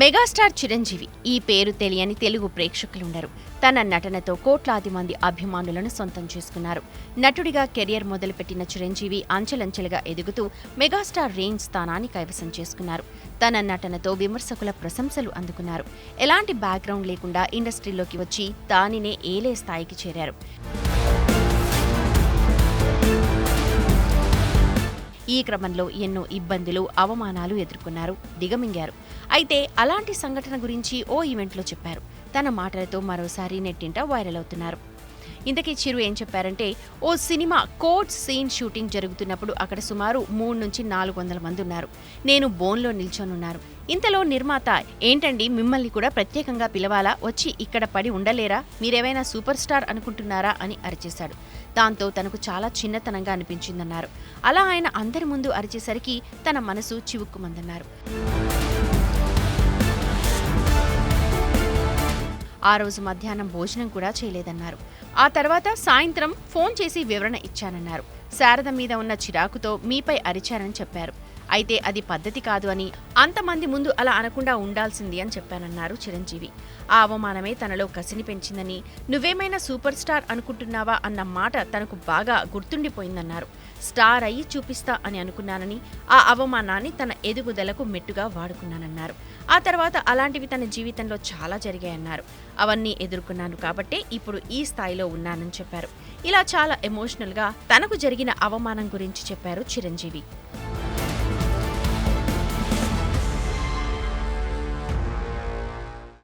Megastar Chiranjeevi ఈ పేరు తెలియని తెలుగు ప్రేక్షకులుండరు. తన నటనతో కోట్లాది మంది అభిమానులను సొంతం చేసుకున్నారు. నటుడిగా కెరియర్ మొదలుపెట్టిన చిరంజీవి అంచెలంచెలుగా ఎదుగుతూ మెగాస్టార్ రేంజ్ స్థానాన్ని కైవసం చేసుకున్నారు. తన నటనతో విమర్శకుల ప్రశంసలు అందుకున్నారు. ఎలాంటి బ్యాక్గ్రౌండ్ లేకుండా ఇండస్ట్రీలోకి వచ్చి దానినే ఏలే స్థాయికి చేరారు. ఈ క్రమంలో ఎన్నో ఇబ్బందులు అవమానాలు ఎదుర్కొన్నారు దిగమింగారు. అయితే అలాంటి సంఘటన గురించి ఓ ఈవెంట్లో చెప్పారు. తన మాటలతో మరోసారి నెట్టింట వైరల్ అవుతున్నారు. ఇంతకీ చిరు ఏం చెప్పారంటే ఓ సినిమా కోర్ట్ సీన్ షూటింగ్ జరుగుతున్నప్పుడు అక్కడ సుమారు మూడు నుంచి నాలుగు వందల మంది ఉన్నారు. నేను బోన్లో నిల్చొనున్నారు. ఇంతలో నిర్మాత ఏంటండి మిమ్మల్ని కూడా ప్రత్యేకంగా పిలవాలా? వచ్చి ఇక్కడ పడి ఉండలేరా? మీరేమైనా సూపర్ స్టార్ అనుకుంటున్నారా? అని అరిచేశాడు. దాంతో తనకు చాలా చిన్నతనంగా అనిపించిందన్నారు. అలా ఆయన అందరి ముందు అరిచేసరికి తన మనసు చివుక్కుమందన్నారు. ఆ రోజు మధ్యాహ్నం భోజనం కూడా చేయలేదన్నారు. ఆ తర్వాత సాయంత్రం ఫోన్ చేసి వివరణ ఇచ్చానన్నారు. శారద మీద ఉన్న చిరాకుతో మీపై అరిచారని చెప్పారు. అయితే అది పద్ధతి కాదు అని అంతమంది ముందు అలా అనకుండా ఉండాల్సింది అని చెప్పానన్నారు చిరంజీవి. ఆ అవమానమే తనలో కసిని పెంచిందని నువ్వేమైనా సూపర్ స్టార్ అనుకుంటున్నావా అన్న మాట తనకు బాగా గుర్తుండిపోయిందన్నారు. స్టార్ అయ్యి చూపిస్తా అని అనుకున్నానని ఆ అవమానాన్ని తన ఎదుగుదలకు మెట్టుగా వాడుకున్నానన్నారు. ఆ తర్వాత అలాంటివి తన జీవితంలో చాలా జరిగాయన్నారు. అవన్నీ ఎదుర్కొన్నాను కాబట్టే ఇప్పుడు ఈ స్థాయిలో ఉన్నానని చెప్పారు. ఇలా చాలా ఎమోషనల్గా తనకు జరిగిన అవమానం గురించి చెప్పారు చిరంజీవి.